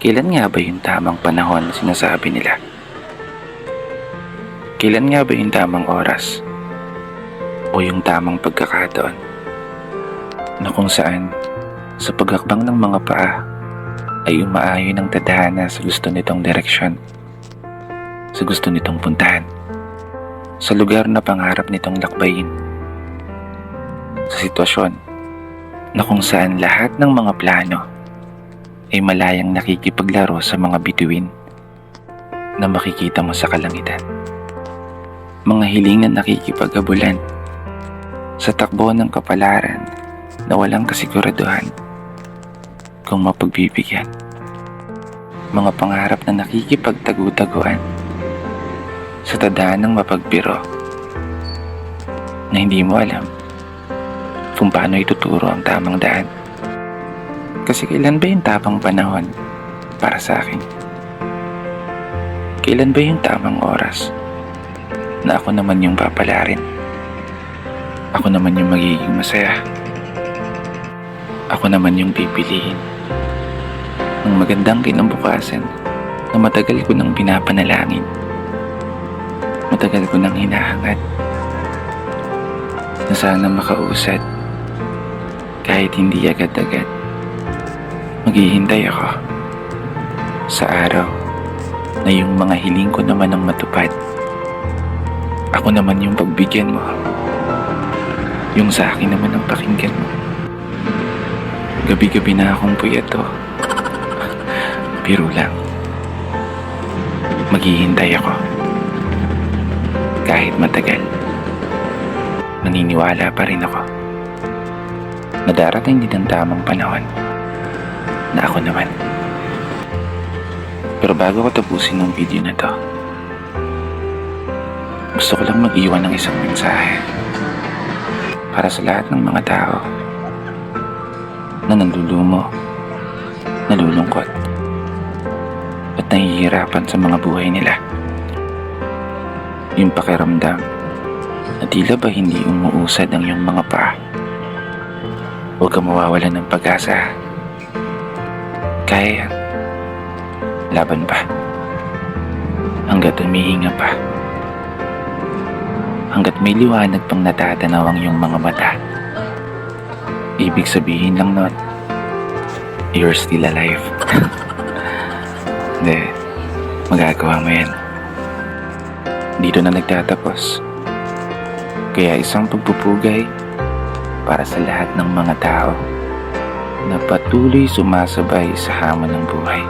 Kailan nga ba yung tamang panahon na sinasabi nila? Kailan nga ba yung tamang oras? O yung tamang pagkakataon? Na kung saan, sa paghakbang ng mga paa, ay umaayon ng tadhana sa gusto nitong direksyon. Sa gusto nitong puntahan. Sa lugar na pangarap nitong lakbayin. Sa sitwasyon na kung saan lahat ng mga plano ay malayang nakikipaglaro sa mga bituin na makikita mo sa kalangitan. Mga hiling na nakikipagabulan sa takbo ng kapalaran na walang kasiguraduhan kung mapagbibigyan. Mga pangarap na nakikipagtagu-taguan sa tadaan ng mapagbiro na hindi mo alam kung paano ituturo ang tamang daan. Kasi kailan ba yung tamang panahon para sa akin? Kailan ba yung tamang oras na ako naman yung papalarin? Ako naman yung magiging masaya. Ako naman yung pipiliin ng magandang kinabukasan na matagal ko nang pinapanalangin. Matagal ko nang hinahangad na sana makausad kahit hindi agad-agad. Maghihintay ako sa araw na yung mga hiling ko naman ang matupad. Ako naman yung pagbigyan mo. Yung sa akin naman ang pakinggan mo. Gabi-gabi na akong puyato. Biro lang. Maghihintay ako. Kahit matagal. Naniniwala pa rin ako. Na darating din ang tamang panahon na ako naman. Pero bago ko tapusin ng video na to, gusto ko lang mag-iwan ng isang mensahe para sa lahat ng mga tao na nalulumo, nalulungkot, at nahihirapan sa mga buhay nila. Yung pakiramdam na tila ba hindi umuusad ang iyong mga paa. Huwag ka mawawalan ng pag-asa. Kaya. Laban pa. Hanggat umihinga pa. Hanggat may liwanag pang natatanaw ang iyong mga mata. Ibig sabihin lang nun, you're still alive. Hindi, magagawa mo yan. Dito na nagtatapos. Kaya isang pagpupugay para sa lahat ng mga tao na patuloy sumasabay sa hamon ng buhay.